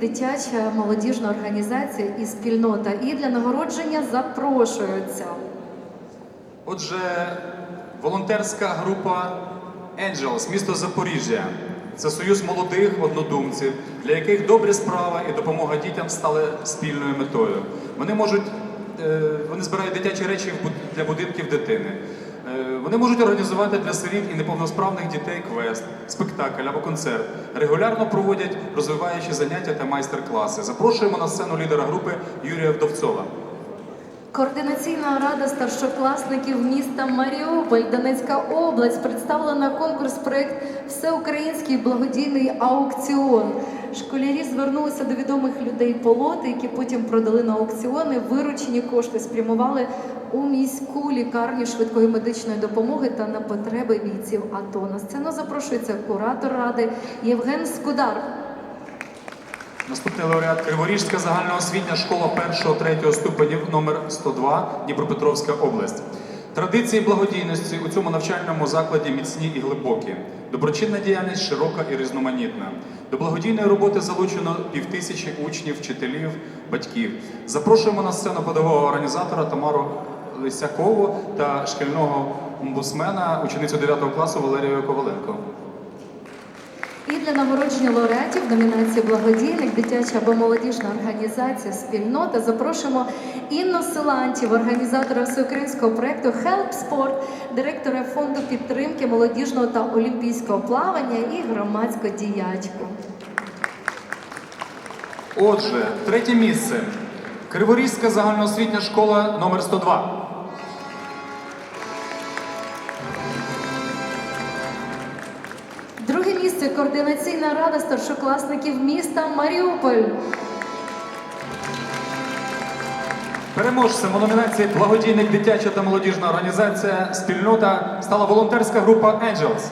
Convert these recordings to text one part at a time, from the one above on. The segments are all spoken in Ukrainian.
дитяча молодіжна організація і спільнота. І для нагородження запрошуються. Отже, волонтерська група Angels, місто Запоріжжя. Це союз молодих однодумців, для яких добрі справи і допомога дітям стали спільною метою. Вони можуть е, вони збирають дитячі речі для будинків дитини. Вони можуть організувати для сиріт і неповносправних дітей квест, спектакль або концерт. Регулярно проводять розвиваючі заняття та майстер-класи. Запрошуємо на сцену лідера групи Юрія Вдовцова. Координаційна рада старшокласників міста Маріуполь, Донецька область представила на конкурс проект Всеукраїнський благодійний аукціон. Школярі звернулися до відомих людей полоти, які потім продали на аукціони. Виручені кошти спрямували у міську лікарню швидкої медичної допомоги та на потреби бійців АТО. На сцену запрошується куратор ради Євген Скудар. Наступний лауреат Криворіжська загальноосвітня школа 1-3 ступенів номер 102 Дніпропетровська область. Традиції благодійності у цьому навчальному закладі міцні і глибокі. Доброчинна діяльність широка і різноманітна. До благодійної роботи залучено півтисячі учнів, вчителів, батьків. Запрошуємо на сцену педагога організатора Тамару Лисякову та шкільного омбудсмена, ученицю 9 класу Валерію Коваленко. І для нагородження лауреатів номінації благодійник, дитяча або молодіжна організація спільнота запрошуємо Інну Силантів, організатора всеукраїнського проєкту Help Sport, директора фонду підтримки молодіжного та олімпійського плавання і громадську діячку. Отже, третє місце. Криворізька загальноосвітня школа номер 102. Друге місце координаційна рада старшокласників міста Маріуполь. Переможцем у номінації Благодійник дитяча та молодіжна організація спільнота стала волонтерська група Angels.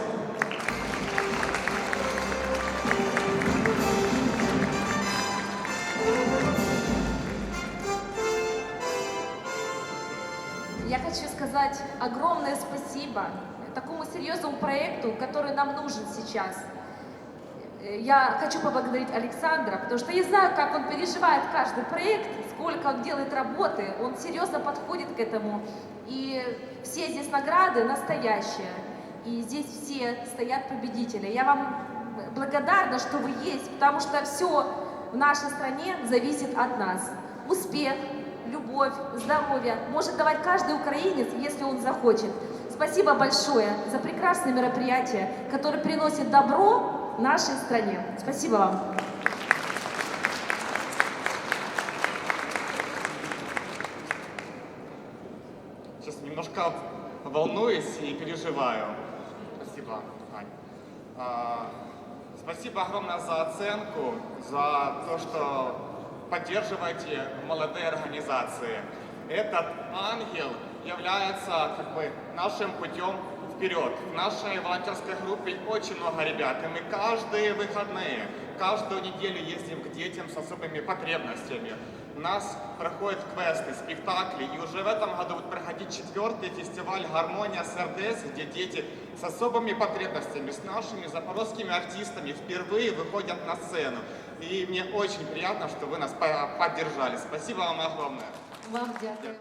Я хочу сказать огромное спасибо такому серьезному проекту, который нам нужен сейчас. Э, Я хочу поблагодарить Александра, потому что я знаю, как он переживает каждый проект, сколько он делает работы, он серьезно подходит к этому. И все здесь награды настоящие, и здесь все стоят победители. Я вам благодарна, что вы есть, потому что все в нашей стране зависит от нас. Успех, любовь, здоровье может давать каждый украинец, если он захочет. Спасибо большое за прекрасное мероприятие, которое приносит добро нашей стране. Спасибо вам. Сейчас немножко волнуюсь и переживаю. Спасибо, Ань. А, спасибо огромное за оценку, за то, что поддерживаете молодые организации. Этот ангел является как бы нашим путем вперед. В нашей волонтерской группе очень много ребят, и мы каждые выходные, каждую неделю ездим к детям с особыми потребностями. У нас проходят квесты, спектакли, и уже в этом году будет проходить четвертый фестиваль «Гармония СРДС», где дети с особыми потребностями, с нашими запорожскими артистами впервые выходят на сцену. И мне очень приятно, что вы нас по- поддержали. Спасибо вам огромное. Вам дякую.